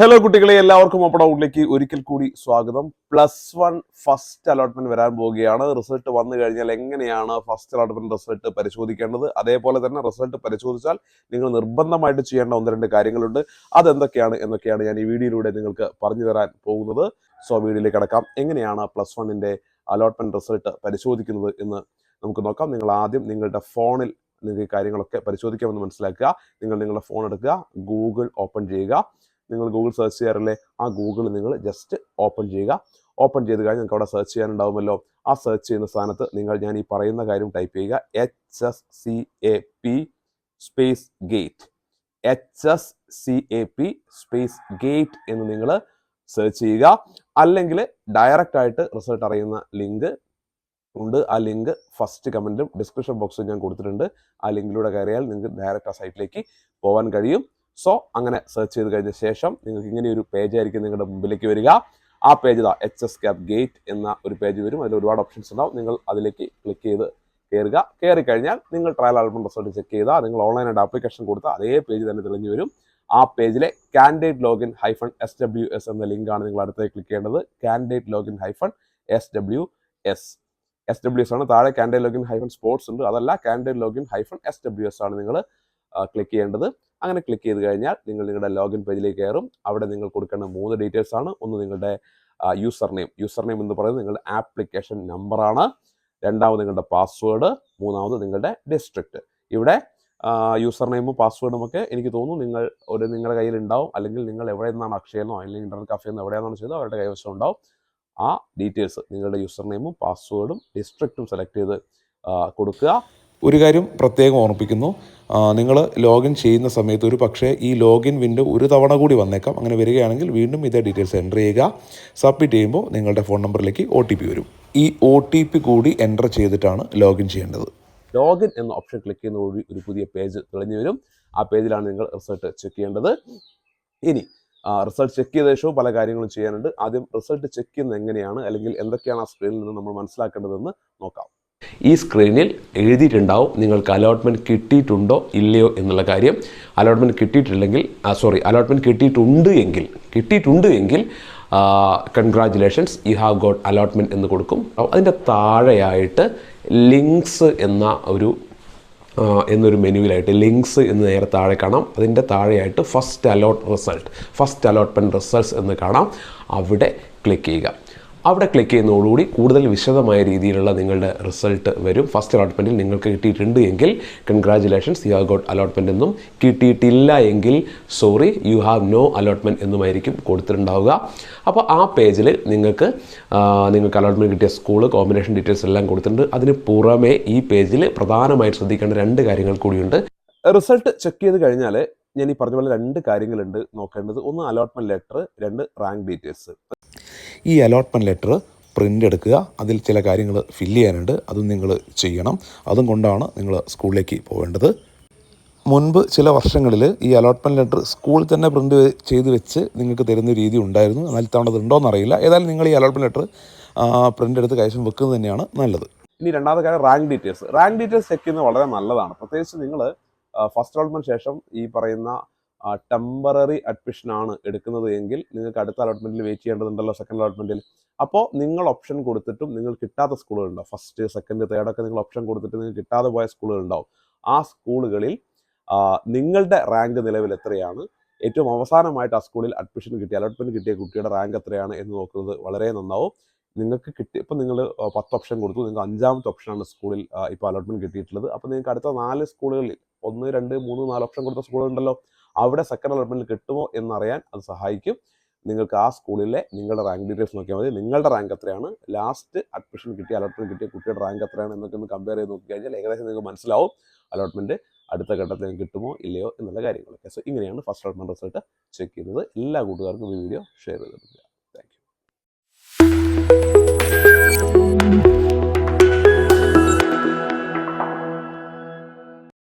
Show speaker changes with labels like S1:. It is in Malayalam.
S1: ഹലോ കുട്ടികളെ. എല്ലാവർക്കും ഔട്ടിലേക്ക് ഒരിക്കൽ കൂടി സ്വാഗതം. പ്ലസ് വൺ ഫസ്റ്റ് അലോട്ട്മെന്റ് വരാൻ പോവുകയാണ്. റിസൾട്ട് വന്നു കഴിഞ്ഞാൽ എങ്ങനെയാണ് ഫസ്റ്റ് അലോട്ട്മെന്റ് റിസൾട്ട് പരിശോധിക്കേണ്ടത്? അതേപോലെ തന്നെ റിസൾട്ട് പരിശോധിച്ചാൽ നിങ്ങൾ നിർബന്ധമായിട്ട് ചെയ്യേണ്ട ഒന്ന് രണ്ട് കാര്യങ്ങളുണ്ട്. അതെന്തൊക്കെയാണ് എന്നൊക്കെയാണ് ഞാൻ ഈ വീഡിയോയിലൂടെ നിങ്ങൾക്ക് പറഞ്ഞു തരാൻ പോകുന്നത്. സോ വീഡിയോയിലേക്ക് കടക്കാം. എങ്ങനെയാണ് പ്ലസ് വണ്ണിന്റെ അലോട്ട്മെന്റ് റിസൾട്ട് പരിശോധിക്കുന്നത് എന്ന് നമുക്ക് നോക്കാം. നിങ്ങൾ ആദ്യം നിങ്ങളുടെ ഫോണിൽ നിങ്ങൾക്ക് കാര്യങ്ങളൊക്കെ പരിശോധിക്കാമെന്ന് മനസ്സിലാക്കുക. നിങ്ങൾ നിങ്ങളുടെ ഫോൺ എടുക്കുക. ഗൂഗിൾ ഓപ്പൺ ചെയ്യുക. നിങ്ങൾ ഗൂഗിൾ സെർച്ച് ചെയ്യാറില്ലേ? ആ ഗൂഗിൾ നിങ്ങൾ ജസ്റ്റ് ഓപ്പൺ ചെയ്യുക. ഓപ്പൺ ചെയ്ത് കഴിഞ്ഞാൽ നിങ്ങൾക്ക് അവിടെ സെർച്ച് ചെയ്യാനുണ്ടാവുമല്ലോ. ആ സെർച്ച് ചെയ്യുന്ന സ്ഥാനത്ത് നിങ്ങൾ ഞാൻ ഈ പറയുന്ന കാര്യം ടൈപ്പ് ചെയ്യുക. H S C A P space gate H S C A P space gate എന്ന് നിങ്ങൾ സെർച്ച് ചെയ്യുക. അല്ലെങ്കിൽ ഡയറക്റ്റ് ആയിട്ട് റിസൾട്ട് അറിയുന്ന ലിങ്ക് ഉണ്ട്. ആ ലിങ്ക് ഫസ്റ്റ് കമന്റും ഡിസ്ക്രിപ്ഷൻ ബോക്സും ഞാൻ കൊടുത്തിട്ടുണ്ട്. ആ ലിങ്കിലൂടെ കയറിയാൽ നിങ്ങൾക്ക് ഡയറക്റ്റ് ആ സൈറ്റിലേക്ക് പോകാൻ കഴിയും. സോ അങ്ങനെ സെർച്ച് ചെയ്ത് കഴിഞ്ഞ ശേഷം നിങ്ങൾക്ക് ഇങ്ങനെ ഒരു പേജ് ആയിരിക്കും നിങ്ങളുടെ മുമ്പിലേക്ക് വരിക. ആ പേജ് ഇതാ എച്ച് എസ് ക്യാപ് ഗേറ്റ് എന്ന ഒരു പേജ് വരും. അതിൽ ഒരുപാട് ഓപ്ഷൻസ് ഉണ്ടാവും. നിങ്ങൾ അതിലേക്ക് ക്ലിക്ക് ചെയ്ത് കയറുക കയറി കഴിഞ്ഞാൽ നിങ്ങൾ ട്രയൽ ആൽബം റിസൾട്ട് ചെക്ക് ചെയ്താൽ നിങ്ങൾ ഓൺലൈനായിട്ട് ആപ്ലിക്കേഷൻ കൊടുത്താൽ അതേ പേജ് തന്നെ തെളിഞ്ഞു വരും. ആ പേജിലെ candidate login hyphen S W S എന്ന ലിങ്കാണ് നിങ്ങൾ അടുത്തേക്ക് ക്ലിക്ക് ചെയ്യേണ്ടത്. Candidate login hyphen S W S S W S ആണ് താഴെ കാൻഡിഡേറ്റ് ലോഗിൻ ഹൈഫൺ സ്പോർട്സ് ഉണ്ട്. അതല്ല candidate login hyphen S W S ആണ് നിങ്ങൾ ക്ലിക്ക് ചെയ്യേണ്ടത്. അങ്ങനെ ക്ലിക്ക് ചെയ്ത് കഴിഞ്ഞാൽ നിങ്ങൾ നിങ്ങളുടെ ലോഗിൻ പേജിലേക്ക് കയറും. അവിടെ നിങ്ങൾ കൊടുക്കേണ്ട മൂന്ന് ഡീറ്റെയിൽസ് ആണ്. ഒന്ന് നിങ്ങളുടെ യൂസർ നെയിം യൂസർ നെയിം എന്ന് പറയുന്നത് നിങ്ങളുടെ ആപ്ലിക്കേഷൻ നമ്പറാണ് രണ്ടാമത് നിങ്ങളുടെ പാസ്വേഡ് മൂന്നാമത് നിങ്ങളുടെ ഡിസ്ട്രിക്റ്റ് ഇവിടെ യൂസർ നെയിമും പാസ്വേഡും ഒക്കെ എനിക്ക് തോന്നുന്നു നിങ്ങൾ ഒരു നിങ്ങളുടെ കയ്യിൽ ഉണ്ടാവും. അല്ലെങ്കിൽ നിങ്ങൾ എവിടെ നിന്നാണ് അക്ഷയെന്നോ അല്ലെങ്കിൽ ഇന്റർനെറ്റ് കഫേ എന്നോ എവിടെയാണോ ചെയ്തോ അവരുടെ കൈവശം ഉണ്ടാവും. ആ ഡീറ്റെയിൽസ് നിങ്ങളുടെ യൂസർ നെയിമും പാസ്വേഡും ഡിസ്ട്രിക്റ്റും സെലക്ട് ചെയ്ത് കൊടുക്കുക.
S2: ഒരു കാര്യം പ്രത്യേകം ഓർമ്മിപ്പിക്കുന്നു. നിങ്ങൾ ലോഗിൻ ചെയ്യുന്ന സമയത്ത് ഒരു പക്ഷേ ഈ ലോഗിൻ വിൻഡോ ഒരു തവണ കൂടി വന്നേക്കാം. അങ്ങനെ വരികയാണെങ്കിൽ വീണ്ടും ഇതേ ഡീറ്റെയിൽസ് എന്റർ ചെയ്യുക. സബ്മിറ്റ് ചെയ്യുമ്പോൾ നിങ്ങളുടെ ഫോൺ നമ്പറിലേക്ക് ഒ ടി പി വരും. ഈ ഒ ടി പി കൂടി എന്റർ ചെയ്തിട്ടാണ് ലോഗിൻ ചെയ്യേണ്ടത്.
S1: ലോഗിൻ എന്ന ഓപ്ഷൻ ക്ലിക്ക് ചെയ്യുന്നതോടുകൂടി ഒരു പുതിയ പേജ് തെളിഞ്ഞു വരും. ആ പേജിലാണ് നിങ്ങൾ റിസൾട്ട് ചെക്ക് ചെയ്യേണ്ടത്. ഇനി റിസൾട്ട് ചെക്ക് ചെയ്ത ശേഷവും പല കാര്യങ്ങളും ചെയ്യാനുണ്ട്. ആദ്യം റിസൾട്ട് ചെക്ക് ചെയ്യുന്നത് എങ്ങനെയാണ് അല്ലെങ്കിൽ എന്തൊക്കെയാണ് ആ സ്ക്രീനിൽ നിന്ന് നമ്മൾ മനസ്സിലാക്കേണ്ടതെന്ന് നോക്കാം. ഈ സ്ക്രീനിൽ എഴുതിയിട്ടുണ്ടാവും നിങ്ങൾക്ക് അലോട്ട്മെന്റ് കിട്ടിയിട്ടുണ്ടോ ഇല്ലയോ എന്നുള്ള കാര്യം. അലോട്ട്മെന്റ് കിട്ടിയിട്ടില്ലെങ്കിൽ സോറി അലോട്ട്മെന്റ് കിട്ടിയിട്ടുണ്ട് എങ്കിൽ കിട്ടിയിട്ടുണ്ട് എങ്കിൽ congratulations you have got allotment എന്ന് കൊടുക്കും. അതിന്റെ താഴെയായിട്ട് ലിങ്ക്സ് എന്ന ഒരു എന്നൊരു മെനുവിലായിട്ട് ലിങ്ക്സ് എന്ന് നേരെ താഴെ കാണാം. അതിന്റെ താഴെയായിട്ട് first allot result first allotment results എന്ന് കാണാം. അവിടെ ക്ലിക്ക് ചെയ്യുക. അവിടെ ക്ലിക്ക് ചെയ്യുന്നതോടുകൂടി കൂടുതൽ വിശദമായ രീതിയിലുള്ള നിങ്ങളുടെ റിസൾട്ട് വരും. ഫസ്റ്റ് അലോട്ട്മെന്റിൽ നിങ്ങൾക്ക് കിട്ടിയിട്ടുണ്ട് എങ്കിൽ congratulations you have got allotment എന്നും കിട്ടിയിട്ടില്ല എങ്കിൽ sorry you have no allotment എന്നുമായിരിക്കും കൊടുത്തിട്ടുണ്ടാവുക. അപ്പോൾ ആ പേജിൽ നിങ്ങൾക്ക് നിങ്ങൾക്ക് അലോട്ട്മെന്റ് കിട്ടിയ സ്കൂൾ കോമ്പിനേഷൻ ഡീറ്റെയിൽസ് എല്ലാം കൊടുത്തിട്ടുണ്ട്. അതിന് പുറമേ ഈ പേജിൽ പ്രധാനമായിട്ട് ശ്രദ്ധിക്കേണ്ട രണ്ട് കാര്യങ്ങൾ കൂടിയുണ്ട്. റിസൾട്ട് ചെക്ക് ചെയ്ത് കഴിഞ്ഞാൽ ഞാൻ ഈ പറഞ്ഞ പോലെ രണ്ട് കാര്യങ്ങളുണ്ട് നോക്കേണ്ടത്. ഒന്ന് അലോട്ട്മെന്റ് ലെറ്റർ രണ്ട് റാങ്ക് ഡീറ്റെയിൽസ്
S2: ഈ അലോട്ട്മെന്റ് ലെറ്റർ പ്രിന്റ് എടുക്കുക. അതിൽ ചില കാര്യങ്ങൾ ഫില്ല് ചെയ്യാനുണ്ട്. അതും നിങ്ങൾ ചെയ്യണം. അതും കൊണ്ടാണ് നിങ്ങൾ സ്കൂളിലേക്ക് പോകേണ്ടത് മുൻപ് ചില വർഷങ്ങളിൽ ഈ അലോട്ട്മെന്റ് ലെറ്റർ സ്കൂളിൽ തന്നെ പ്രിന്റ് ചെയ്ത് വെച്ച് നിങ്ങൾക്ക് തരുന്ന രീതി ഉണ്ടായിരുന്നു. എന്നാൽ ഇത്തവണ ഉണ്ടോയെന്നറിയില്ല ഏതായാലും നിങ്ങൾ ഈ അലോട്ട്മെന്റ് ലെറ്റർ പ്രിന്റ് എടുത്ത് കൈവശം വെക്കുന്നത് തന്നെയാണ് നല്ലത്.
S1: ഇനി രണ്ടാമത്തെ കാര്യം rank details rank details check ചെയ്യുന്നത് വളരെ നല്ലതാണ്. പ്രത്യേകിച്ച് നിങ്ങൾ ഫസ്റ്റ് അലോട്ട്മെന്റ് ശേഷം ഈ പറയുന്ന ടെമ്പററി അഡ്മിഷൻ ആണ് എടുക്കുന്നത് എങ്കിൽ നിങ്ങൾക്ക് അടുത്ത അലോട്ട്മെന്റിൽ വെയിറ്റ് ചെയ്യേണ്ടതുണ്ടല്ലോ സെക്കൻഡ് അലോട്ട്മെന്റിൽ അപ്പോൾ നിങ്ങൾ ഓപ്ഷൻ കൊടുത്തിട്ടും നിങ്ങൾ കിട്ടാത്ത സ്കൂളുകളുണ്ടാവും ഫസ്റ്റ് സെക്കൻഡ് തേർഡ് ഒക്കെ നിങ്ങൾ ഓപ്ഷൻ കൊടുത്തിട്ട് നിങ്ങൾക്ക് കിട്ടാതെ പോയ സ്കൂളുകളുണ്ടാവും ആ സ്കൂളുകളിൽ നിങ്ങളുടെ റാങ്ക് നിലവിൽ എത്രയാണ്? ഏറ്റവും അവസാനമായിട്ട് ആ സ്കൂളിൽ അഡ്മിഷൻ കിട്ടിയ അലോട്ട്മെന്റ് കിട്ടിയ കുട്ടിയുടെ റാങ്ക് എത്രയാണ് എന്ന് നോക്കുന്നത് വളരെ നന്നാവും. നിങ്ങൾക്ക് കിട്ടി ഇപ്പം നിങ്ങൾ പത്ത് ഓപ്ഷൻ കൊടുത്തു നിങ്ങൾക്ക് അഞ്ചാമത്തെ ഓപ്ഷനാണ് സ്കൂളിൽ ഇപ്പോൾ അലോട്ട്മെന്റ് കിട്ടിയിട്ടുള്ളത്. അപ്പോൾ നിങ്ങൾക്ക് അടുത്ത നാല് സ്കൂളുകളിൽ ഒന്ന് രണ്ട് മൂന്ന് നാല് ഓപ്ഷൻ കൊടുത്ത സ്കൂളുണ്ടല്ലോ അവിടെ സെക്കൻഡ് അലോട്ട്മെന്റിൽ കിട്ടുമോ എന്നറിയാൻ അത് സഹായിക്കും. നിങ്ങൾക്ക് ആ സ്കൂളിലെ നിങ്ങളുടെ റാങ്ക് ഡീറ്റെയിൽസ് നോക്കിയാൽ മതി. നിങ്ങളുടെ റാങ്ക് എത്രയാണ്? ലാസ്റ്റ് അഡ്മിഷൻ കിട്ടിയ അലോട്ട്മെന്റ് കിട്ടിയ കുട്ടിയുടെ റാങ്ക് എത്രയാണ് എന്നൊക്കെ ഒന്ന് കമ്പയർ ചെയ്ത് നോക്കി കഴിഞ്ഞാൽ ഏകദേശം നിങ്ങൾക്ക് മനസ്സിലാവും അലോട്ട്മെന്റ് അടുത്ത ഘട്ടത്തിൽ നിങ്ങൾക്ക് കിട്ടുമോ ഇല്ലയോ എന്നുള്ള കാര്യങ്ങളൊക്കെ സോ ഇങ്ങനെയാണ് ഫസ്റ്റ് അലോട്ട്മെന്റ് റിസൾട്ട് ചെക്ക് ചെയ്യുന്നത് എല്ലാ കൂട്ടുകാർക്കും ഈ വീഡിയോ ഷെയർ ചെയ്തിട്ടുണ്ട് താങ്ക് യു